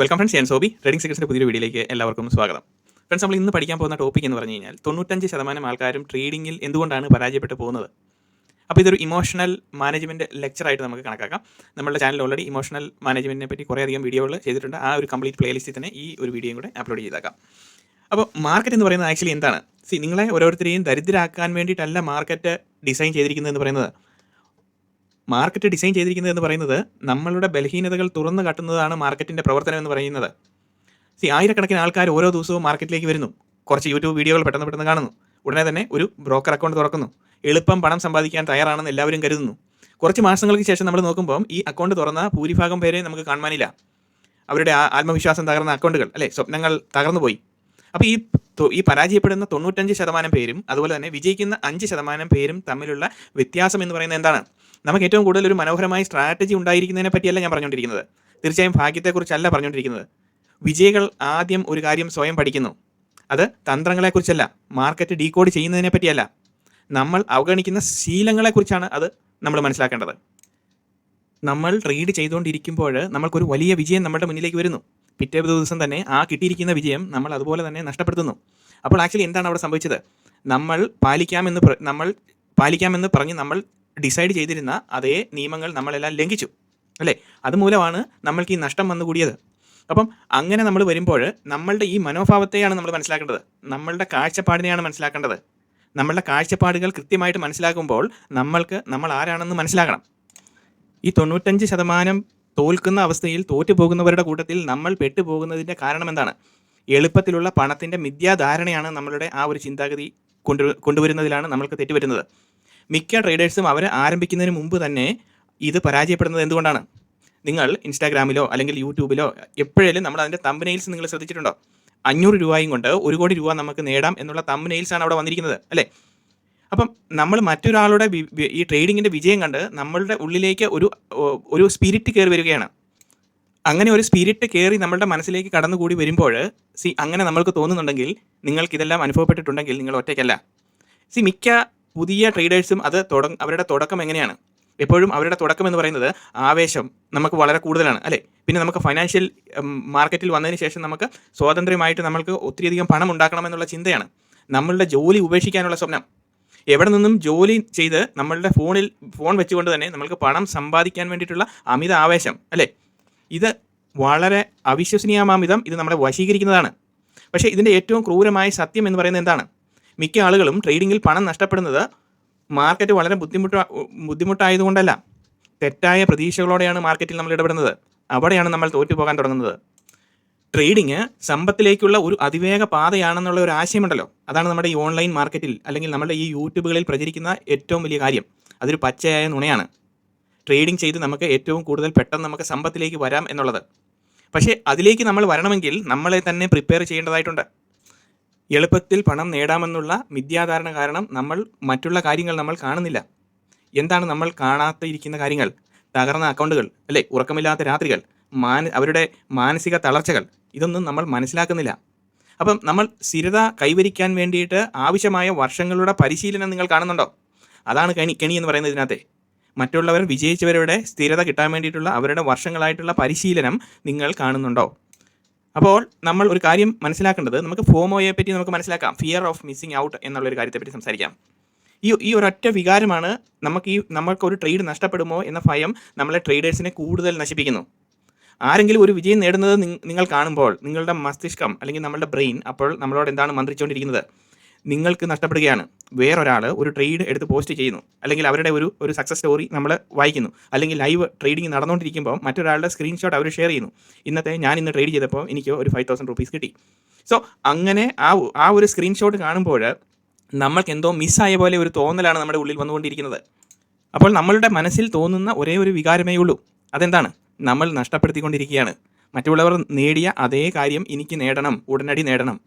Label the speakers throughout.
Speaker 1: Welcome friends ഞാൻ Sobi. Trading സെക്രസിന്റെ പുതിയൊരു വീഡിയോയിലേക്ക് എല്ലാവർക്കും സ്വാഗതം. ഫ്രണ്ട്സ് നമ്മൾ ഇന്ന് പഠിക്കാൻ പോകുന്ന ടോപ്പിക് എന്ന് പറഞ്ഞു കഴിഞ്ഞാൽ തൊണ്ണൂറ്റഞ്ച് ശതമാനം ആൾക്കാരും ട്രേഡിങ്ങിൽ എന്തുകൊണ്ടാണ് പരാജയപ്പെട്ടു പോകുന്നത്? അപ്പോൾ ഇതൊരു ഇമോഷണൽ മാനേജ്മെന്റ് ലെക്ചറായിട്ട് നമുക്ക് കണക്കാക്കാം. നമ്മുടെ ചാനൽ ഓൾറെഡി ഇമോഷണൽ മാനേജ്മെന്റിനെ പറ്റി കുറേയധികം വീഡിയോകൾ ചെയ്തിട്ടുണ്ട്. ആ ഒരു കംപ്ലീറ്റ് പ്ലേലിസ്റ്റിൽ തന്നെ ഈ ഒരു വീഡിയോയും കൂടെ അപ്ലോഡ് ചെയ്തേക്കാം. അപ്പോൾ മാർക്കറ്റ് എന്ന് പറയുന്നത് ആക്ച്വലി എന്താണ്? സി നിങ്ങളെ ഓരോരുത്തരെയും ദരിദ്രരാക്കാൻ വേണ്ടിയിട്ടല്ല മാർക്കറ്റ് ഡിസൈൻ ചെയ്തിരിക്കുന്നത് എന്ന് പറയുന്നത്. മാർക്കറ്റ് ഡിസൈൻ ചെയ്തിരിക്കുന്നത് എന്ന് പറയുന്നത് നമ്മളുടെ ബലഹീനതകൾ തുറന്നു കാട്ടുന്നതാണ് മാർക്കറ്റിന്റെ പ്രവർത്തനം എന്ന് പറയുന്നത്. സി ആയിരക്കണക്കിന് ആൾക്കാർ ഓരോ ദിവസവും മാർക്കറ്റിലേക്ക് വരുന്നു. കുറച്ച് യൂട്യൂബ് വീഡിയോകൾ പെട്ടെന്ന് പെട്ടെന്ന് കാണുന്നു. ഉടനെ തന്നെ ഒരു ബ്രോക്കർ അക്കൗണ്ട് തുറക്കുന്നു. എളുപ്പം പണം സമ്പാദിക്കാൻ തയ്യാറാണെന്ന് എല്ലാവരും കരുതുന്നു. കുറച്ച് മാസങ്ങൾക്ക് ശേഷം നമ്മൾ നോക്കുമ്പോൾ ഈ അക്കൗണ്ട് തുറന്ന ഭൂരിഭാഗം പേരെ നമുക്ക് കാണുവാനില്ല. അവരുടെ ആത്മവിശ്വാസം തകർന്ന അക്കൗണ്ടുകൾ അല്ലെ? സ്വപ്നങ്ങൾ തകർന്നു പോയി. അപ്പോൾ ഈ ഈ പരാജയപ്പെടുന്ന തൊണ്ണൂറ്റഞ്ച് ശതമാനം പേരും അതുപോലെ തന്നെ വിജയിക്കുന്ന അഞ്ച് ശതമാനം പേരും തമ്മിലുള്ള വ്യത്യാസം എന്ന് പറയുന്നത് എന്താണ്? നമുക്ക് ഏറ്റവും കൂടുതൽ ഒരു മനോഹരമായ സ്ട്രാറ്റജി ഉണ്ടായിരിക്കുന്നതിനെ പറ്റിയല്ല ഞാൻ പറഞ്ഞുകൊണ്ടിരിക്കുന്നത്. തീർച്ചയായും ഭാഗ്യത്തെക്കുറിച്ചല്ല പറഞ്ഞുകൊണ്ടിരിക്കുന്നത്. വിജയികൾ ആദ്യം ഒരു കാര്യം സ്വയം പഠിക്കുന്നു. അത് തന്ത്രങ്ങളെക്കുറിച്ചല്ല മാർക്കറ്റ് ഡീകോഡ് ചെയ്യുന്നതിനെ പറ്റിയല്ല. നമ്മൾ അവഗണിക്കുന്ന ശീലങ്ങളെക്കുറിച്ചാണ് അത് നമ്മൾ മനസ്സിലാക്കേണ്ടത്. നമ്മൾ ട്രേഡ് ചെയ്തുകൊണ്ടിരിക്കുമ്പോൾ നമ്മൾക്കൊരു വലിയ വിജയം നമ്മുടെ മുന്നിലേക്ക് വരുന്നു. പിറ്റേ ദിവസം തന്നെ ആ കിട്ടിയിരിക്കുന്ന വിജയം നമ്മൾ അതുപോലെ തന്നെ നഷ്ടപ്പെടുത്തുന്നു. അപ്പോൾ ആക്ച്വലി എന്താണ് അവിടെ സംഭവിച്ചത്? നമ്മൾ പാലിക്കാമെന്ന് നമ്മൾ പാലിക്കാമെന്ന് പറഞ്ഞ് നമ്മൾ ഡിസൈഡ് ചെയ്തിരുന്ന അതേ നിയമങ്ങൾ നമ്മളെല്ലാം ലംഘിച്ചു. അല്ലേ? അതുമൂലമാണ് നമ്മൾക്ക് ഈ നഷ്ടം വന്നു കൂടിയത്. അപ്പം അങ്ങനെ നമ്മൾ വരുമ്പോൾ നമ്മളുടെ ഈ മനോഭാവത്തെയാണ് നമ്മൾ മനസ്സിലാക്കേണ്ടത്. നമ്മളുടെ കാഴ്ചപ്പാടിനെയാണ് മനസ്സിലാക്കേണ്ടത്. നമ്മളുടെ കാഴ്ചപ്പാടുകൾ കൃത്യമായിട്ട് മനസ്സിലാക്കുമ്പോൾ നമ്മൾക്ക് നമ്മൾ ആരാണെന്ന് മനസ്സിലാക്കണം. ഈ തൊണ്ണൂറ്റഞ്ച് ശതമാനം തോൽക്കുന്ന അവസ്ഥയിൽ തോറ്റു പോകുന്നവരുടെ കൂട്ടത്തിൽ നമ്മൾ പെട്ടുപോകുന്നതിന്റെ കാരണം എന്താണ്? എളുപ്പത്തിലുള്ള പണത്തിന്റെ മിഥ്യാധാരണയാണ് നമ്മളുടെ ആ ഒരു ചിന്താഗതി കൊണ്ടു കൊണ്ടുവരുന്നതിലാണ് നമ്മൾക്ക് തെറ്റുപറ്റുന്നത് മിക്ക ട്രേഡേഴ്സും അവർ ആരംഭിക്കുന്നതിന് മുമ്പ് തന്നെ ഇത് പരാജയപ്പെടുന്നത് എന്തുകൊണ്ടാണ്? നിങ്ങൾ ഇൻസ്റ്റാഗ്രാമിലോ അല്ലെങ്കിൽ യൂട്യൂബിലോ എപ്പോഴേലും നമ്മൾ അതിന്റെ തമ്പനെയിൽസ് നിങ്ങൾ ശ്രദ്ധിച്ചിട്ടുണ്ടോ? അഞ്ഞൂറ് രൂപയും കൊണ്ട് ഒരു കോടി രൂപ നമുക്ക് നേടാം എന്നുള്ള തമ്പനെയിൽസ് ആണ് അവിടെ വന്നിരിക്കുന്നത് അല്ലേ? അപ്പം നമ്മൾ മറ്റൊരാളുടെ ഈ ട്രേഡിങ്ങിന്റെ വിജയം കണ്ട് നമ്മളുടെ ഉള്ളിലേക്ക് ഒരു ഒരു സ്പിരിറ്റ് കയറി വരികയാണ്. അങ്ങനെ ഒരു സ്പിരിറ്റ് കയറി നമ്മളുടെ മനസ്സിലേക്ക് കടന്നുകൂടി വരുമ്പോൾ സി അങ്ങനെ നമ്മൾക്ക് തോന്നുന്നുണ്ടെങ്കിൽ നിങ്ങൾക്കിതെല്ലാം അനുഭവപ്പെട്ടിട്ടുണ്ടെങ്കിൽ നിങ്ങൾ ഒറ്റയ്ക്കല്ല. സി മിക്ക പുതിയ ട്രേഡേഴ്സും അത് തുടങ്ങ അവരുടെ തുടക്കം എങ്ങനെയാണ്? എപ്പോഴും അവരുടെ തുടക്കം എന്ന് പറയുന്നത് ആവേശം നമുക്ക് വളരെ കൂടുതലാണ് അല്ലേ? പിന്നെ നമുക്ക് ഫൈനാൻഷ്യൽ മാർക്കറ്റിൽ വന്നതിന് ശേഷം നമുക്ക് സ്വാതന്ത്ര്യമായിട്ട് നമ്മൾക്ക് ഒത്തിരിയധികം പണം ഉണ്ടാക്കണം എന്നുള്ള ചിന്തയാണ് നമ്മളുടെ ജോലി ഉപേക്ഷിക്കാനുള്ള സ്വപ്നം. എവിടെ നിന്നും ജോലി ചെയ്ത് നമ്മളുടെ ഫോണിൽ ഫോൺ വെച്ചുകൊണ്ട് തന്നെ നമ്മൾക്ക് പണം സമ്പാദിക്കാൻ വേണ്ടിയിട്ടുള്ള അമിത ആവേശം അല്ലേ? ഇത് വളരെ അവിശ്വസനീയമാമിതം ഇത് നമ്മളെ വശീകരിക്കുന്നതാണ്. പക്ഷേ ഇതിന്റെ ഏറ്റവും ക്രൂരമായ സത്യം എന്ന് പറയുന്നത് എന്താണ്? മിക്ക ആളുകളും ട്രേഡിങ്ങിൽ പണം നഷ്ടപ്പെടുന്നത് മാർക്കറ്റ് വളരെ ബുദ്ധിമുട്ട് ബുദ്ധിമുട്ടായതുകൊണ്ടല്ല. തെറ്റായ പ്രതീക്ഷകളോടെയാണ് മാർക്കറ്റിൽ നമ്മൾ ഇടപെടുന്നത്. അവിടെയാണ് നമ്മൾ തോറ്റുപോകാൻ തുടങ്ങുന്നത്. ട്രേഡിങ് സമ്പത്തിലേക്കുള്ള ഒരു അതിവേഗ പാതയാണെന്നുള്ള ഒരു ആശയമുണ്ടല്ലോ. അതാണ് നമ്മുടെ ഈ ഓൺലൈൻ മാർക്കറ്റിൽ അല്ലെങ്കിൽ നമ്മുടെ ഈ യൂട്യൂബുകളിൽ പ്രചരിക്കുന്ന ഏറ്റവും വലിയ കാര്യം. അതൊരു പച്ചയായ നുണയാണ്. ട്രേഡിംഗ് ചെയ്ത് നമുക്ക് ഏറ്റവും കൂടുതൽ പെട്ടെന്ന് നമുക്ക് സമ്പത്തിലേക്ക് വരാം എന്നുള്ളത്. പക്ഷേ അതിലേക്ക് നമ്മൾ വരണമെങ്കിൽ നമ്മളെ തന്നെ പ്രിപ്പയർ ചെയ്യേണ്ടതായിട്ടുണ്ട്. എളുപ്പത്തിൽ പണം നേടാമെന്നുള്ള മിഥ്യാധാരണ കാരണം നമ്മൾ മറ്റുള്ള കാര്യങ്ങൾ നമ്മൾ കാണുന്നില്ല. എന്താണ് നമ്മൾ കാണാത്ത ഇരിക്കുന്ന കാര്യങ്ങൾ? തകർന്ന അക്കൗണ്ടുകൾ അല്ലേ? ഉറക്കമില്ലാത്ത രാത്രികൾ മാന അവരുടെ മാനസിക തളർച്ചകൾ ഇതൊന്നും നമ്മൾ മനസ്സിലാക്കുന്നില്ല. അപ്പം നമ്മൾ സ്ഥിരത കൈവരിക്കാൻ വേണ്ടിയിട്ട് ആവശ്യമായ വർഷങ്ങളുടെ പരിശീലനം നിങ്ങൾ കാണുന്നുണ്ടോ? അതാണ് കണി കെണി എന്ന് പറയുന്നത് ഇതിനകത്തെ. മറ്റുള്ളവർ വിജയിച്ചവരുടെ സ്ഥിരത കിട്ടാൻ വേണ്ടിയിട്ടുള്ള അവരുടെ വർഷങ്ങളായിട്ടുള്ള പരിശീലനം നിങ്ങൾ കാണുന്നുണ്ടോ? അപ്പോൾ നമ്മൾ ഒരു കാര്യം മനസ്സിലാക്കേണ്ടത് നമുക്ക് ഫോമോയെ പറ്റി നമുക്ക് മനസ്സിലാക്കാം. ഫിയർ ഓഫ് മിസ്സിംഗ് ഔട്ട് എന്നുള്ളൊരു കാര്യത്തെപ്പറ്റി സംസാരിക്കാം. ഈ ഈ ഒരൊറ്റ വികാരമാണ് നമുക്ക് ഈ നമ്മൾക്ക് ഒരു ട്രേഡ് നഷ്ടപ്പെടുമോ എന്ന ഭയം നമ്മളെ ട്രേഡേഴ്സിനെ കൂടുതൽ നശിപ്പിക്കുന്നു. ആരെങ്കിലും ഒരു വിജയം നേടുന്നത് നിങ്ങൾ കാണുമ്പോൾ നിങ്ങളുടെ മസ്തിഷ്കം അല്ലെങ്കിൽ നമ്മളുടെ ബ്രെയിൻ അപ്പോൾ നമ്മളോട് എന്താണ് മന്ത്രിച്ചുകൊണ്ടിരിക്കുന്നത്? നിങ്ങൾക്ക് നഷ്ടപ്പെടുകയാണ്. വേറൊരാൾ ഒരു ട്രേഡ് എടുത്ത് പോസ്റ്റ് ചെയ്യുന്നു. അല്ലെങ്കിൽ അവരുടെ ഒരു ഒരു സക്സസ് സ്റ്റോറി നമ്മൾ വായിക്കുന്നു. അല്ലെങ്കിൽ ലൈവ് ട്രേഡിംഗ് നടന്നുകൊണ്ടിരിക്കുമ്പോൾ മറ്റൊരാളുടെ സ്ക്രീൻഷോട്ട് അവർ ഷെയർ ചെയ്യുന്നു. ഇന്നത്തെ ഞാൻ ഇന്ന് ട്രേഡ് ചെയ്തപ്പോൾ എനിക്ക് ഒരു ഫൈവ് തൗസൻഡ് റുപ്പീസ് കിട്ടി. സോ അങ്ങനെ ആ ആ ഒരു സ്ക്രീൻഷോട്ട് കാണുമ്പോൾ നമ്മൾക്ക് എന്തോ മിസ്സായ പോലെ ഒരു തോന്നലാണ് നമ്മുടെ ഉള്ളിൽ വന്നുകൊണ്ടിരിക്കുന്നത്. അപ്പോൾ നമ്മളുടെ മനസ്സിൽ തോന്നുന്ന ഒരേ ഒരു വികാരമേ ഉള്ളൂ. അതെന്താണ്? നമ്മൾ നഷ്ടപ്പെടുത്തിക്കൊണ്ടിരിക്കുകയാണ്. മറ്റുള്ളവർ നേടിയ അതേ കാര്യം എനിക്ക് നേടണം. ഉടനടി നേടണം.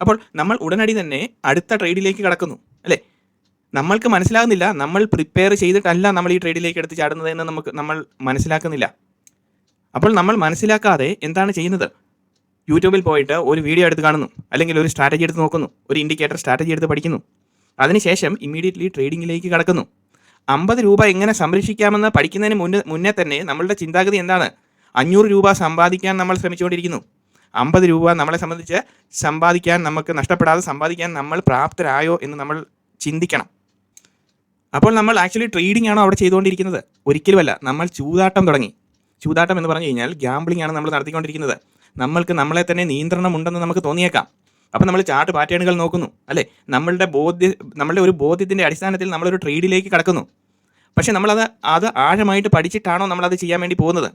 Speaker 1: അപ്പോൾ നമ്മൾ ഉടനടി തന്നെ അടുത്ത ട്രേഡിലേക്ക് കടക്കുന്നു അല്ലേ? നമ്മൾക്ക് മനസ്സിലാകുന്നില്ല നമ്മൾ പ്രിപ്പയർ ചെയ്തിട്ടല്ല നമ്മൾ ഈ ട്രേഡിലേക്ക് എടുത്ത് ചാടുന്നത് എന്ന് നമുക്ക് നമ്മൾ മനസ്സിലാക്കുന്നില്ല. അപ്പോൾ നമ്മൾ മനസ്സിലാക്കാതെ എന്താണ് ചെയ്യുന്നത്? യൂട്യൂബിൽ പോയിട്ട് ഒരു വീഡിയോ എടുത്ത് കാണുന്നു അല്ലെങ്കിൽ ഒരു സ്ട്രാറ്റജി എടുത്ത് നോക്കുന്നു ഒരു ഇൻഡിക്കേറ്റർ സ്ട്രാറ്റജി എടുത്ത് പഠിക്കുന്നു. അതിനുശേഷം ഇമ്മീഡിയറ്റ്ലി ട്രേഡിങ്ങിലേക്ക് കടക്കുന്നു. അമ്പത് രൂപ എങ്ങനെ സംരക്ഷിക്കാമെന്ന് പഠിക്കുന്നതിന് മുന്നേ മുന്നേ തന്നെ നമ്മളുടെ ചിന്താഗതി എന്താണ്? അഞ്ഞൂറ് രൂപ സമ്പാദിക്കാൻ നമ്മൾ ശ്രമിച്ചുകൊണ്ടിരിക്കുന്നു. അമ്പത് രൂപ നമ്മളെ സംബന്ധിച്ച് സമ്പാദിക്കാൻ നമുക്ക് നഷ്ടപ്പെടാതെ സമ്പാദിക്കാൻ നമ്മൾ പ്രാപ്തരായോ എന്ന് നമ്മൾ ചിന്തിക്കണം. അപ്പോൾ നമ്മൾ ആക്ച്വലി ട്രേഡിംഗ് ആണോ അവിടെ ചെയ്തുകൊണ്ടിരിക്കുന്നത്? ഒരിക്കലുമല്ല നമ്മൾ ചൂതാട്ടം തുടങ്ങി. ചൂതാട്ടം എന്ന് പറഞ്ഞു കഴിഞ്ഞാൽ ഗ്യാമ്പിളിംഗ് ആണ് നമ്മൾ നടത്തിക്കൊണ്ടിരിക്കുന്നത്. നമ്മൾക്ക് നമ്മളെ തന്നെ നിയന്ത്രണം ഉണ്ടെന്ന് നമുക്ക് തോന്നിയേക്കാം. അപ്പോൾ നമ്മൾ ചാർട്ട് പാറ്റേണുകൾ നോക്കുന്നു അല്ലേ? നമ്മളുടെ ബോധ്യ നമ്മളുടെ ഒരു ബോധ്യത്തിന്റെ അടിസ്ഥാനത്തിൽ നമ്മളൊരു ട്രേഡിലേക്ക് കടക്കുന്നു. പക്ഷേ നമ്മളത് അത് ആഴമായിട്ട് പഠിച്ചിട്ടാണോ നമ്മളത് ചെയ്യാൻ വേണ്ടി പോകുന്നത്?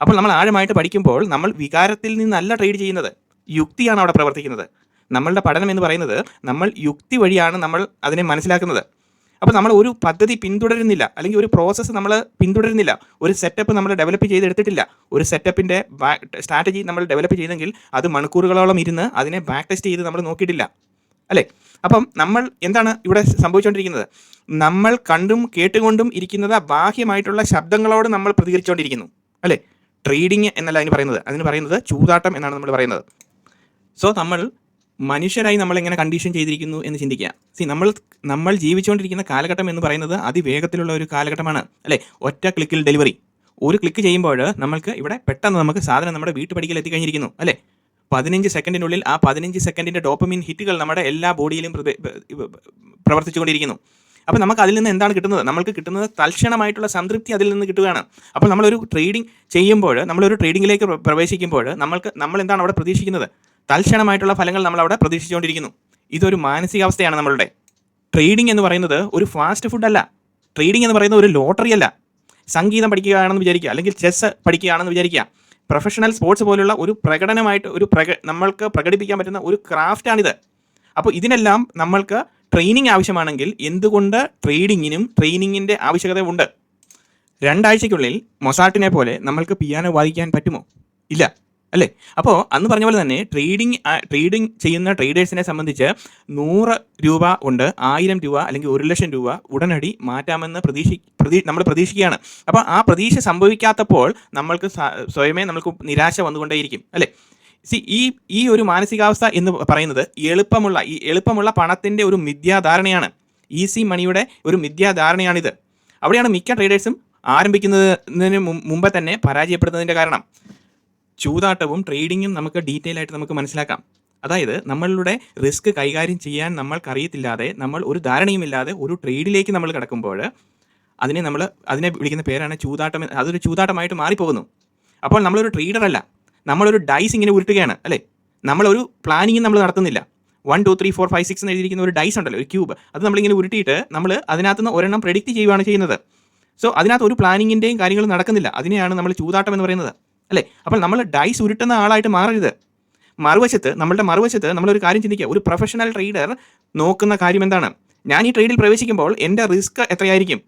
Speaker 1: അപ്പോൾ നമ്മൾ ആഴമായിട്ട് പഠിക്കുമ്പോൾ നമ്മൾ വികാരത്തിൽ നിന്നല്ല ട്രേഡ് ചെയ്യുന്നത്. യുക്തിയാണ് അവിടെ പ്രവർത്തിക്കുന്നത്. നമ്മളുടെ പഠനം എന്ന് പറയുന്നത് നമ്മൾ യുക്തി വഴിയാണ് നമ്മൾ അതിനെ മനസ്സിലാക്കുന്നത്. അപ്പോൾ നമ്മൾ ഒരു പദ്ധതി പിന്തുടരുന്നില്ല. അല്ലെങ്കിൽ ഒരു പ്രോസസ്സ് നമ്മൾ പിന്തുടരുന്നില്ല. ഒരു സെറ്റപ്പ് നമ്മൾ ഡെവലപ്പ് ചെയ്തെടുത്തിട്ടില്ല. ഒരു സെറ്റപ്പിന്റെ സ്ട്രാറ്റജി നമ്മൾ ഡെവലപ്പ് ചെയ്തെങ്കിൽ അത് മണിക്കൂറുകളോളം ഇരുന്ന് അതിനെ ബാക്ക് ടെസ്റ്റ് ചെയ്ത് നമ്മൾ നോക്കിയിട്ടില്ല. അല്ലേ? അപ്പം നമ്മൾ എന്താണ് ഇവിടെ സംഭവിച്ചുകൊണ്ടിരിക്കുന്നത്? നമ്മൾ കണ്ടും കേട്ടുകൊണ്ടും ഇരിക്കുന്നത് ബാഹ്യമായിട്ടുള്ള ശബ്ദങ്ങളോട് നമ്മൾ പ്രതികരിച്ചുകൊണ്ടിരിക്കുന്നു. അല്ലേ? ട്രേഡിങ് എന്നല്ല അതിന് പറയുന്നത്. അതിന് പറയുന്നത് ചൂതാട്ടം എന്നാണ് നമ്മൾ പറയുന്നത്. സോ നമ്മൾ മനുഷ്യരായി നമ്മൾ എങ്ങനെ കണ്ടീഷൻ ചെയ്തിരിക്കുന്നു എന്ന് ചിന്തിക്കുക. സി നമ്മൾ നമ്മൾ ജീവിച്ചുകൊണ്ടിരിക്കുന്ന കാലഘട്ടം എന്ന് പറയുന്നത് അതിവേഗത്തിലുള്ള ഒരു കാലഘട്ടമാണ്. അല്ലേ? ഒറ്റ ക്ലിക്കിൽ ഡെലിവറി ഒരു ക്ലിക്ക് ചെയ്യുമ്പോൾ നമ്മൾക്ക് ഇവിടെ പെട്ടെന്ന് നമുക്ക് സാധനം നമ്മുടെ വീട്ടുപടിക്കൽ എത്തിക്കഴിഞ്ഞിരിക്കുന്നു. അല്ലേ? പതിനഞ്ച് സെക്കൻഡിനുള്ളിൽ ആ പതിനഞ്ച് സെക്കൻഡിന്റെ ഡോപ്പമിൻ ഹിറ്റുകൾ നമ്മുടെ എല്ലാ ബോഡിയിലും പ്രവർത്തിച്ചുകൊണ്ടിരിക്കുന്നു. അപ്പോൾ നമുക്ക് അതിൽ നിന്ന് എന്താണ് കിട്ടുന്നത്? നമുക്ക് കിട്ടുന്നത് തൽക്ഷണമായിട്ടുള്ള സംതൃപ്തി അതിൽ നിന്ന് കിട്ടുകയാണ്. അപ്പോൾ നമ്മളൊരു ട്രേഡിംഗ് ചെയ്യുമ്പോൾ നമ്മളൊരു ട്രേഡിങ്ങിലേക്ക് പ്ര- പ്രവേശിക്കുമ്പോൾ നമ്മൾക്ക് നമ്മൾ എന്താണ് അവിടെ പ്രതീക്ഷിക്കുന്നത്? തൽക്ഷണമായിട്ടുള്ള ഫലങ്ങൾ നമ്മൾ അവിടെ പ്രതീക്ഷിച്ചുകൊണ്ടിരിക്കുന്നു. ഇതൊരു മാനസികാവസ്ഥയാണ് നമ്മളുടെ. ട്രേഡിംഗ് എന്ന് പറയുന്നത് ഒരു ഫാസ്റ്റ് ഫുഡ് അല്ല. ട്രേഡിംഗ് എന്ന് പറയുന്നത് ഒരു ലോട്ടറി അല്ല. സംഗീതം പഠിക്കുകയാണെന്ന് വിചാരിക്കുക അല്ലെങ്കിൽ ചെസ്സ് പഠിക്കുകയാണെന്ന് വിചാരിക്കുക. പ്രൊഫഷണൽ സ്പോർട്സ് പോലുള്ള ഒരു പ്രകടനമായിട്ട് ഒരു പ്രക നമ്മൾക്ക് പ്രകടിപ്പിക്കാൻ പറ്റുന്ന ഒരു ക്രാഫ്റ്റാണിത് അപ്പോൾ ഇതിനെല്ലാം നമ്മൾക്ക് ട്രെയിനിങ് ആവശ്യമാണെങ്കിൽ എന്തുകൊണ്ട് ട്രേഡിങ്ങിനും ട്രെയിനിങ്ങിന്റെ ആവശ്യകത ഉണ്ട് രണ്ടാഴ്ചയ്ക്കുള്ളിൽ മൊസാട്ടിനെ പോലെ നമ്മൾക്ക് പിയാനോ വായിക്കാൻ പറ്റുമോ? ഇല്ല അല്ലേ? അപ്പോൾ അന്ന് പറഞ്ഞ പോലെ തന്നെ ട്രേഡിംഗ് ട്രേഡിംഗ് ചെയ്യുന്ന ട്രേഡേഴ്സിനെ സംബന്ധിച്ച് നൂറ് രൂപ കൊണ്ട് ആയിരം രൂപ അല്ലെങ്കിൽ ഒരു ലക്ഷം രൂപ ഉടനടി മാറ്റാമെന്ന് പ്രതീക്ഷി പ്രതീ നമ്മൾ പ്രതീക്ഷിക്കുകയാണ്. അപ്പോൾ ആ പ്രതീക്ഷ സംഭവിക്കാത്തപ്പോൾ നമ്മൾക്ക് സ്വയമേ നമുക്ക് നിരാശ വന്നുകൊണ്ടേയിരിക്കും അല്ലേ? സി ഈ ഈ ഒരു മാനസികാവസ്ഥ എന്ന് പറയുന്നത് എളുപ്പമുള്ള ഈ എളുപ്പമുള്ള പണത്തിന്റെ ഒരു മിഥ്യാധാരണയാണ്. ഈസി മണിയുടെ ഒരു മിഥ്യാധാരണയാണിത്. അവിടെയാണ് മിക്ക ട്രേഡേഴ്സും ആരംഭിക്കുന്നതിന് മുമ്പേ തന്നെ പരാജയപ്പെടുന്നതിന്റെ കാരണം. ചൂതാട്ടവും ട്രേഡിങ്ങും നമുക്ക് ഡീറ്റെയിൽ ആയിട്ട് നമുക്ക് മനസ്സിലാക്കാം. അതായത് നമ്മളുടെ റിസ്ക് കൈകാര്യം ചെയ്യാൻ നമ്മൾക്കറിയത്തില്ലാതെ നമ്മൾ ഒരു ധാരണയുമില്ലാതെ ഒരു ട്രേഡിലേക്ക് നമ്മൾ കിടക്കുമ്പോൾ അതിനെ നമ്മൾ അതിനെ വിളിക്കുന്ന പേരാണ് ചൂതാട്ടം അതൊരു ചൂതാട്ടമായിട്ട് മാറിപ്പോകുന്നു. അപ്പോൾ നമ്മളൊരു ട്രേഡർ അല്ല. നമ്മളൊരു ഡൈസ് ഇങ്ങനെ ഉരുട്ടുകയാണ് അല്ലേ? നമ്മളൊരു പ്ലാനിങ്ങും നമ്മൾ നടത്തുന്നില്ല. One two three four five six എന്ന് എഴുതിയിരിക്കുന്ന ഒരു ഡൈസ് ഉണ്ടല്ലോ ഒരു ക്യൂബ് അത് നമ്മളിങ്ങനെ ഉരുട്ടിയിട്ട് നമ്മൾ അതിനകത്ത് നിന്ന് ഒരെണ്ണം പ്രെഡിക്റ്റ് ചെയ്യുകയാണ് ചെയ്യുന്നത്. സോ അതിനകത്ത് ഒരു പ്ലാനിങ്ങിന്റെയും കാര്യങ്ങളും നടക്കുന്നില്ല. അതിനെയാണ് നമ്മൾ ചൂതാട്ടം എന്ന് പറയുന്നത് അല്ലേ? അപ്പോൾ നമ്മൾ ഡൈസ് ഉരുട്ടുന്ന ആളായിട്ട് മാറരുത്. മറുവശത്ത് നമ്മളുടെ മറുവശത്ത് നമ്മളൊരു കാര്യം ചിന്തിക്കുക. ഒരു പ്രൊഫഷണൽ ട്രേഡർ നോക്കുന്ന കാര്യം എന്താണ്? ഞാൻ ഈ ട്രേഡിൽ പ്രവേശിക്കുമ്പോൾ എന്റെ റിസ്ക് എത്രയായിരിക്കും?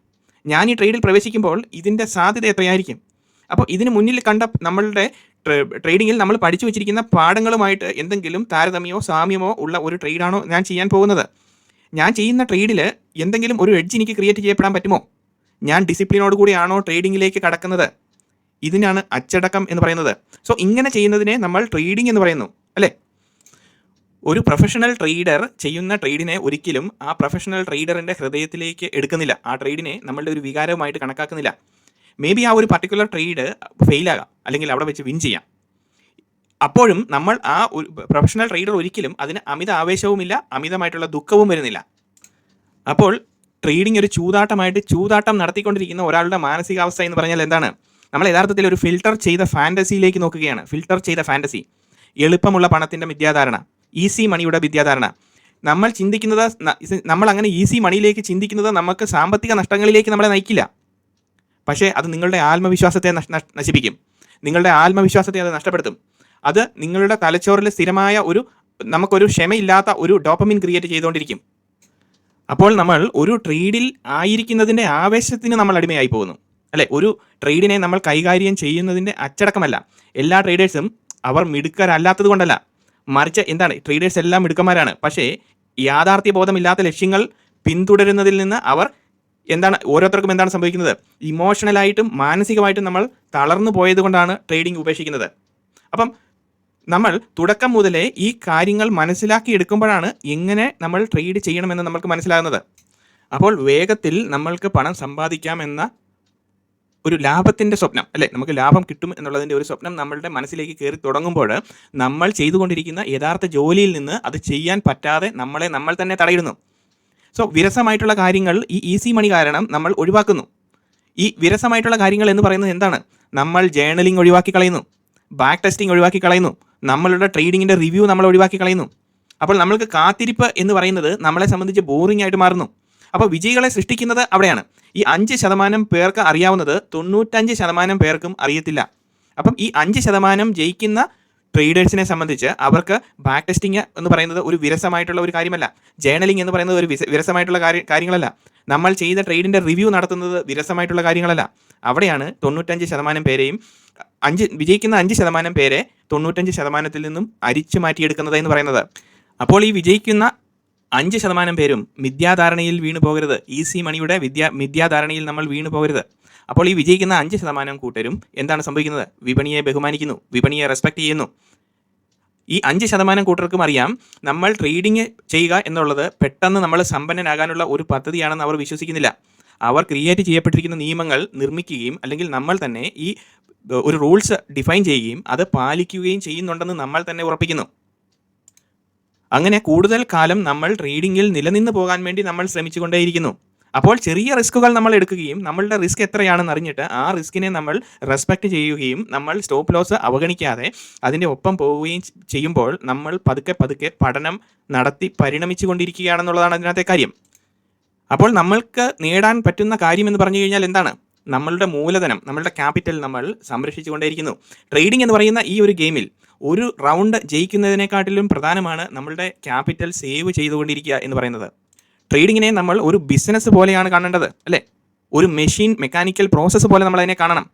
Speaker 1: ഞാൻ ഈ ട്രേഡിൽ പ്രവേശിക്കുമ്പോൾ ഇതിന്റെ സാധ്യത എത്രയായിരിക്കും? അപ്പോൾ ഇതിന് മുന്നിൽ കണ്ട നമ്മളുടെ ട്രേ- ട്രേഡിങ്ങിൽ നമ്മൾ പഠിച്ചു വെച്ചിരിക്കുന്ന പാഠങ്ങളുമായിട്ട് എന്തെങ്കിലും താരതമ്യമോ സാമ്യമോ ഉള്ള ഒരു ട്രേഡാണോ ഞാൻ ചെയ്യാൻ പോകുന്നത്? ഞാൻ ചെയ്യുന്ന ട്രേഡിൽ എന്തെങ്കിലും ഒരു എഡ്ജ് എനിക്ക് ക്രിയേറ്റ് ചെയ്യപ്പെടാൻ പറ്റുമോ? ഞാൻ ഡിസിപ്ലിനോട് കൂടിയാണോ ട്രേഡിങ്ങിലേക്ക് കടക്കുന്നത്? ഇതിനാണ് അച്ചടക്കം എന്ന് പറയുന്നത്. സോ ഇങ്ങനെ ചെയ്യുന്നതിനെ നമ്മൾ ട്രേഡിംഗ് എന്ന് പറയുന്നു അല്ലേ? ഒരു പ്രൊഫഷണൽ ട്രേഡർ ചെയ്യുന്ന ട്രേഡിനെ ഒരിക്കലും ആ പ്രൊഫഷണൽ ട്രേഡറിന്റെ ഹൃദയത്തിലേക്ക് എടുക്കുന്നില്ല. ആ ട്രേഡിനെ നമ്മളുടെ ഒരു വികാരവുമായിട്ട് കണക്കാക്കുന്നില്ല. മേ ബി ആ ഒരു പർട്ടിക്കുലർ ട്രേഡ് ഫെയിലാകാം അല്ലെങ്കിൽ അവിടെ വെച്ച് വിൻ ചെയ്യാം. അപ്പോഴും നമ്മൾ ആ ഒരു പ്രൊഫഷണൽ ട്രേഡർ ഒരിക്കലും അതിന് അമിത ആവേശവുമില്ല അമിതമായിട്ടുള്ള ദുഃഖവും വരുന്നില്ല. അപ്പോൾ ട്രേഡിംഗ് ഒരു ചൂതാട്ടമായിട്ട് ചൂതാട്ടം നടത്തിക്കൊണ്ടിരിക്കുന്ന ഒരാളുടെ മാനസികാവസ്ഥ എന്ന് പറഞ്ഞാൽ എന്താണ്? നമ്മൾ യഥാർത്ഥത്തിൽ ഒരു ഫിൽട്ടർ ചെയ്ത ഫാന്റസിയിലേക്ക് നോക്കുകയാണ്. ഫിൽട്ടർ ചെയ്ത ഫാന്റസി എളുപ്പമുള്ള പണത്തിന്റെ മിഥ്യാധാരണ ഈസി മണിയുടെ വിദ്യാധാരണ. നമ്മൾ ചിന്തിക്കുന്നത് നമ്മൾ അങ്ങനെ ഈസി മണിയിലേക്ക് ചിന്തിക്കുന്നത് നമുക്ക് സാമ്പത്തിക നഷ്ടങ്ങളിലേക്ക് നമ്മളെ നയിക്കില്ല. പക്ഷേ അത് നിങ്ങളുടെ ആത്മവിശ്വാസത്തെ നശിപ്പിക്കും. നിങ്ങളുടെ ആത്മവിശ്വാസത്തെ അത് നഷ്ടപ്പെടുത്തും. അത് നിങ്ങളുടെ തലച്ചോറിൽ സ്ഥിരമായ ഒരു നമുക്കൊരു ക്ഷമയില്ലാത്ത ഒരു ഡോപ്പമിൻ ക്രിയേറ്റ് ചെയ്തുകൊണ്ടിരിക്കും. അപ്പോൾ നമ്മൾ ഒരു ട്രേഡിൽ ആയിരിക്കുന്നതിന്റെ ആവേശത്തിന് നമ്മൾ അടിമയായി പോകുന്നു. അല്ലെ? ഒരു ട്രേഡിനെ നമ്മൾ കൈകാര്യം ചെയ്യുന്നതിന്റെ അച്ചടക്കമല്ല. എല്ലാ ട്രേഡേഴ്സും അവർ മിടുക്കരല്ലാത്തത് കൊണ്ടല്ല മറിച്ച് എന്താണ്? ട്രേഡേഴ്സ് എല്ലാം മിടുക്കന്മാരാണ്. പക്ഷേ യാഥാർത്ഥ്യ ബോധമില്ലാത്ത ലക്ഷ്യങ്ങൾ പിന്തുടരുന്നതിൽ നിന്ന് അവർ എന്താണ് ഓരോരുത്തർക്കും എന്താണ് സംഭവിക്കുന്നത്? ഇമോഷണലായിട്ടും മാനസികമായിട്ടും നമ്മൾ തളർന്നു പോയത് കൊണ്ടാണ് ട്രേഡിംഗ് ഉപേക്ഷിക്കുന്നത്. അപ്പം നമ്മൾ തുടക്കം മുതലേ ഈ കാര്യങ്ങൾ മനസ്സിലാക്കി എടുക്കുമ്പോഴാണ് എങ്ങനെ നമ്മൾ ട്രേഡ് ചെയ്യണമെന്ന് നമ്മൾക്ക് മനസ്സിലാകുന്നത്. അപ്പോൾ വേഗത്തിൽ നമ്മൾക്ക് പണം സമ്പാദിക്കാമെന്ന ഒരു ലാഭത്തിന്റെ സ്വപ്നം അല്ലേ? നമുക്ക് ലാഭം കിട്ടും എന്നുള്ളതിന്റെ ഒരു സ്വപ്നം നമ്മളുടെ മനസ്സിലേക്ക് കയറി തുടങ്ങുമ്പോൾ നമ്മൾ ചെയ്തുകൊണ്ടിരിക്കുന്ന യഥാർത്ഥ ജോലിയിൽ നിന്ന് അത് ചെയ്യാൻ പറ്റാതെ നമ്മളെ നമ്മൾ തന്നെ തടയിടുന്നു സോ വിരസമായിട്ടുള്ള കാര്യങ്ങൾ ഈ ഈസി മണി കാരണം നമ്മൾ ഒഴിവാക്കുന്നു. ഈ വിരസമായിട്ടുള്ള കാര്യങ്ങൾ എന്ന് പറയുന്നത് എന്താണ്? നമ്മൾ ജേണലിംഗ് ഒഴിവാക്കി കളയുന്നു. ബാക്ക് ടെസ്റ്റിംഗ് ഒഴിവാക്കി കളയുന്നു. നമ്മളുടെ ട്രേഡിങ്ങിന്റെ റിവ്യൂ നമ്മൾ ഒഴിവാക്കി കളയുന്നു. അപ്പോൾ നമ്മൾക്ക് കാത്തിരിപ്പ് എന്ന് പറയുന്നത് നമ്മളെ സംബന്ധിച്ച് ബോറിംഗ് ആയിട്ട് മാറുന്നു. അപ്പോൾ വിജയികളെ സൃഷ്ടിക്കുന്നത് അവിടെയാണ്. ഈ അഞ്ച് ശതമാനം പേർക്ക് അറിയാവുന്നത് തൊണ്ണൂറ്റഞ്ച് ശതമാനം പേർക്കും അറിയത്തില്ല. അപ്പം ഈ അഞ്ച് ശതമാനം ജയിക്കുന്ന ട്രേഡേഴ്സിനെ സംബന്ധിച്ച് അവർക്ക് ബാക്ക് ടെസ്റ്റിംഗ് എന്ന് പറയുന്നത് ഒരു വിരസമായിട്ടുള്ള ഒരു കാര്യമല്ല. ജേണലിംഗ് എന്ന് പറയുന്നത് ഒരു വിരസമായിട്ടുള്ള കാര്യ കാര്യങ്ങളല്ല. നമ്മൾ ചെയ്ത ട്രേഡിന്റെ റിവ്യൂ നടത്തുന്നത് വിരസമായിട്ടുള്ള കാര്യങ്ങളല്ല. അവിടെയാണ് തൊണ്ണൂറ്റഞ്ച് ശതമാനം പേരെയും അഞ്ച് വിജയിക്കുന്ന അഞ്ച് ശതമാനം പേരെ തൊണ്ണൂറ്റഞ്ച് ശതമാനത്തിൽ നിന്നും അരിച്ചു മാറ്റിയെടുക്കുന്നത് എന്ന് പറയുന്നത്. അപ്പോൾ ഈ വിജയിക്കുന്ന അഞ്ച് ശതമാനം പേരും മിഥ്യാധാരണയിൽ വീണു പോകരുത്. ഇ സി മണിയുടെ വിദ്യാ മിഥ്യാധാരണയിൽ നമ്മൾ വീണു പോകരുത്. അപ്പോൾ ഈ വിജയിക്കുന്ന അഞ്ച് ശതമാനം കൂട്ടരും എന്താണ് സംഭവിക്കുന്നത്? വിപണിയെ ബഹുമാനിക്കുന്നു. വിപണിയെ റെസ്പെക്ട് ചെയ്യുന്നു. ഈ അഞ്ച് ശതമാനം കൂട്ടർക്കും അറിയാം നമ്മൾ ട്രേഡിംഗ് ചെയ്യുക എന്നുള്ളത് പെട്ടെന്ന് നമ്മൾ സമ്പന്നനാകാനുള്ള ഒരു പദ്ധതിയാണെന്ന് അവർ വിശ്വസിക്കുന്നില്ല. അവർ ക്രിയേറ്റ് ചെയ്യപ്പെട്ടിരിക്കുന്ന നിയമങ്ങൾ നിർമ്മിക്കുകയും അല്ലെങ്കിൽ നമ്മൾ തന്നെ ഈ ഒരു റൂൾസ് ഡിഫൈൻ ചെയ്യുകയും അത് പാലിക്കുകയും ചെയ്യുന്നുണ്ടെന്ന് നമ്മൾ തന്നെ ഉറപ്പിക്കുന്നു. അങ്ങനെ കൂടുതൽ കാലം നമ്മൾ ട്രേഡിങ്ങിൽ നിലനിന്ന് പോകാൻ വേണ്ടി നമ്മൾ ശ്രമിച്ചുകൊണ്ടേയിരിക്കുന്നു. അപ്പോൾ ചെറിയ റിസ്കുകൾ നമ്മൾ എടുക്കുകയും നമ്മളുടെ റിസ്ക് എത്രയാണെന്ന് അറിഞ്ഞിട്ട് ആ റിസ്കിനെ നമ്മൾ റെസ്പെക്ട് ചെയ്യുകയും നമ്മൾ സ്റ്റോപ്പ് ലോസ് അവഗണിക്കാതെ അതിന്റെ ഒപ്പം പോവുകയും ചെയ്യുമ്പോൾ നമ്മൾ പതുക്കെ പതുക്കെ പഠനം നടത്തി പരിണമിച്ചു കൊണ്ടിരിക്കുകയാണെന്നുള്ളതാണ് അതിനകത്തെ കാര്യം. അപ്പോൾ നമ്മൾക്ക് നേടാൻ പറ്റുന്ന കാര്യം എന്ന് പറഞ്ഞു കഴിഞ്ഞാൽ എന്താണ്? നമ്മളുടെ മൂലധനം നമ്മളുടെ ക്യാപിറ്റൽ നമ്മൾ സംരക്ഷിച്ചുകൊണ്ടേയിരിക്കുന്നു. ട്രേഡിംഗ് എന്ന് പറയുന്ന ഈ ഒരു ഗെയിമിൽ ഒരു റൗണ്ട് ജയിക്കുന്നതിനെക്കാട്ടിലും പ്രധാനമാണ് നമ്മളുടെ ക്യാപിറ്റൽ സേവ് ചെയ്തുകൊണ്ടിരിക്കുക എന്ന് പറയുന്നത്. ട്രേഡിങ്ങിനെ നമ്മൾ ഒരു ബിസിനസ് പോലെയാണ് കാണേണ്ടത് അല്ലേ? ഒരു മെഷീൻ മെക്കാനിക്കൽ പ്രോസസ്സ് പോലെ നമ്മൾ അതിനെ കാണണം.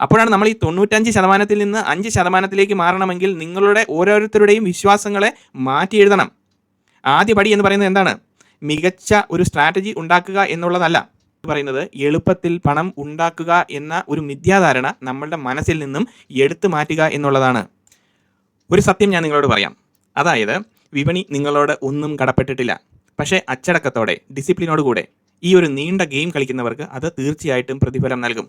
Speaker 1: അപ്പോഴാണ് നമ്മൾ ഈ തൊണ്ണൂറ്റഞ്ച് ശതമാനത്തിൽ നിന്ന് അഞ്ച് ശതമാനത്തിലേക്ക് മാറണമെങ്കിൽ നിങ്ങളുടെ ഓരോരുത്തരുടെയും വിശ്വാസങ്ങളെ മാറ്റി എഴുതണം. ആദ്യ പടി എന്ന് പറയുന്നത് എന്താണ്? മികച്ച ഒരു സ്ട്രാറ്റജി ഉണ്ടാക്കുക എന്നുള്ളതല്ല. പറയുന്നത് എളുപ്പത്തിൽ പണം ഉണ്ടാക്കുക എന്ന ഒരു മിഥ്യാധാരണ നമ്മളുടെ മനസ്സിൽ നിന്നും എടുത്തു മാറ്റുക എന്നുള്ളതാണ്. ഒരു സത്യം ഞാൻ നിങ്ങളോട് പറയാം. അതായത് വിപണി നിങ്ങളോട് ഒന്നും കടപ്പെട്ടിട്ടില്ല. പക്ഷേ അച്ചടക്കത്തോടെ ഡിസിപ്ലിനോട് കൂടെ ഈ ഒരു നീണ്ട ഗെയിം കളിക്കുന്നവർക്ക് അത് തീർച്ചയായിട്ടും പ്രതിഫലം നൽകും.